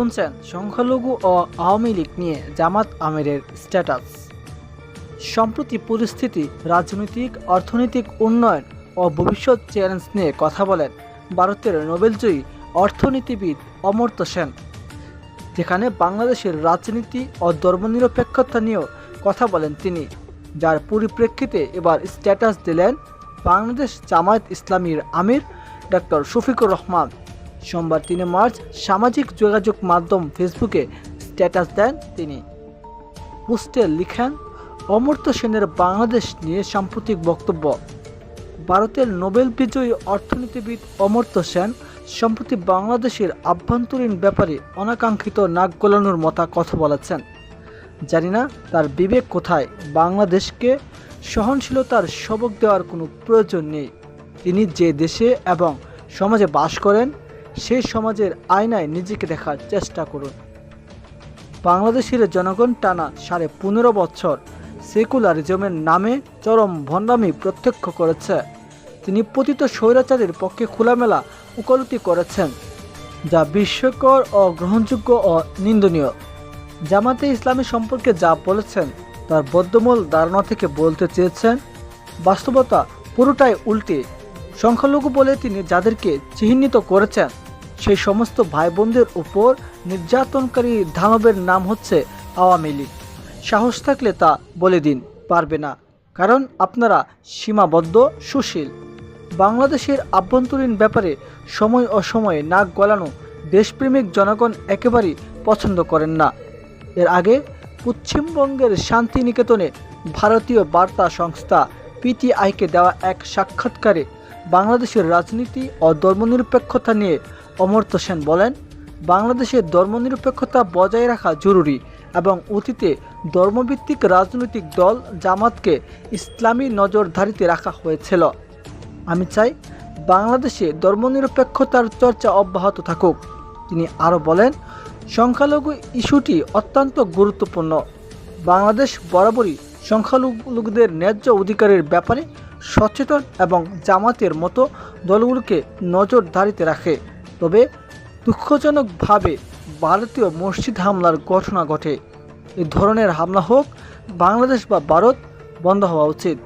শুনছেন সংখ্যালঘু ও আওয়ামী লীগ নিয়ে জামাত আমিরের স্ট্যাটাস। সম্প্রতি পরিস্থিতি, রাজনৈতিক, অর্থনৈতিক উন্নয়ন ও ভবিষ্যৎ চ্যালেঞ্জ নিয়ে কথা বলেন ভারতের নোবেলজয়ী অর্থনীতিবিদ অমর্ত্য সেন। যেখানে বাংলাদেশের রাজনীতি ও ধর্মনিরপেক্ষতা নিয়েও কথা বলেন তিনি। যার পরিপ্রেক্ষিতে এবার স্ট্যাটাস দিলেন বাংলাদেশ জামায়াত ইসলামীর আমির ডক্টর শফিকুর রহমান। সোমবার তিনে মার্চ সামাজিক যোগাযোগ মাধ্যম ফেসবুকে স্ট্যাটাস দেন তিনি। পোস্টে লিখেন, অমর্ত্য সেনের বাংলাদেশ নিয়ে সাম্প্রতিক বক্তব্য। ভারতের নোবেল বিজয়ী অর্থনীতিবিদ অমর্ত্য সেন সম্প্রতি বাংলাদেশের আভ্যন্তরীণ ব্যাপারে অনাকাঙ্ক্ষিত নাক গলানোর মতা কথা বলেছেন। জানি না তার বিবেক কোথায়, বাংলাদেশকে সহনশীলতার সবক দেওয়ার কোনো প্রয়োজন নেই। তিনি যে দেশে এবং সমাজে বাস করেন সেই সমাজের আয়নায় নিজেকে দেখার চেষ্টা করুন। বাংলাদেশের জনগণ টানা সাড়ে পনেরো বছর সেকুলারিজমের নামে চরম ভণ্ডামি প্রত্যক্ষ করেছে। তিনি পতিত স্বৈরাচারের পক্ষে খোলামেলা উকালতি করেছেন, যা বিস্ময়কর ও গ্রহণযোগ্য ও নিন্দনীয়। জামাতে ইসলামী সম্পর্কে যা বলেছেন, তার বদ্ধমূল ধারণা থেকে বলতে চেয়েছেন, বাস্তবতা পুরোটাই উল্টে। সংখ্যালঘু বলে তিনি যাদেরকে চিহ্নিত করেছেন সেই সমস্ত ভাই বোনদের উপর নির্যাতনকারী দানবের নাম হচ্ছে আওয়ামী লীগ। সাহস থাকলে তা বলে দিন, পারবে না। কারণ আপনারা সীমাবদ্ধ, সুশীল। বাংলাদেশের আভ্যন্তরীণ ব্যাপারে সময় অসময়ে নাক গলানো দেশপ্রেমিক জনগণ একেবারেই পছন্দ করেন না। এর আগে পশ্চিমবঙ্গের শান্তিনিকেতনে ভারতীয় বার্তা সংস্থা পিটিআইকে দেওয়া এক সাক্ষাৎকারে বাংলাদেশের রাজনীতি ও ধর্মনিরপেক্ষতা নিয়ে অমর্ত্য সেন বলেন বাংলাদেশের ধর্মনিরপেক্ষতা বজায় রাখা জরুরি এবং অতীতে ধর্মভিত্তিক রাজনৈতিক দল জামাতকে ইসলামী নজরধারিতে রাখা হয়েছিল। আমি চাই বাংলাদেশে ধর্মনিরপেক্ষতার চর্চা অব্যাহত থাকুক। তিনি আরও বলেন, সংখ্যালঘু ইস্যুটি অত্যন্ত গুরুত্বপূর্ণ। বাংলাদেশ বরাবরই সংখ্যালঘুদের ন্যায্য অধিকারের ব্যাপারে সচেতন এবং জামাতের মতো দলগুলোকে নজরদারিতে রাখে। দুঃখজনকভাবে ভারতীয় মসজিদ হামলার ঘটনা ঘটে। এ ধরনের হামলা হোক, বাংলাদেশ বা ভারত, বন্ধ হওয়া উচিত।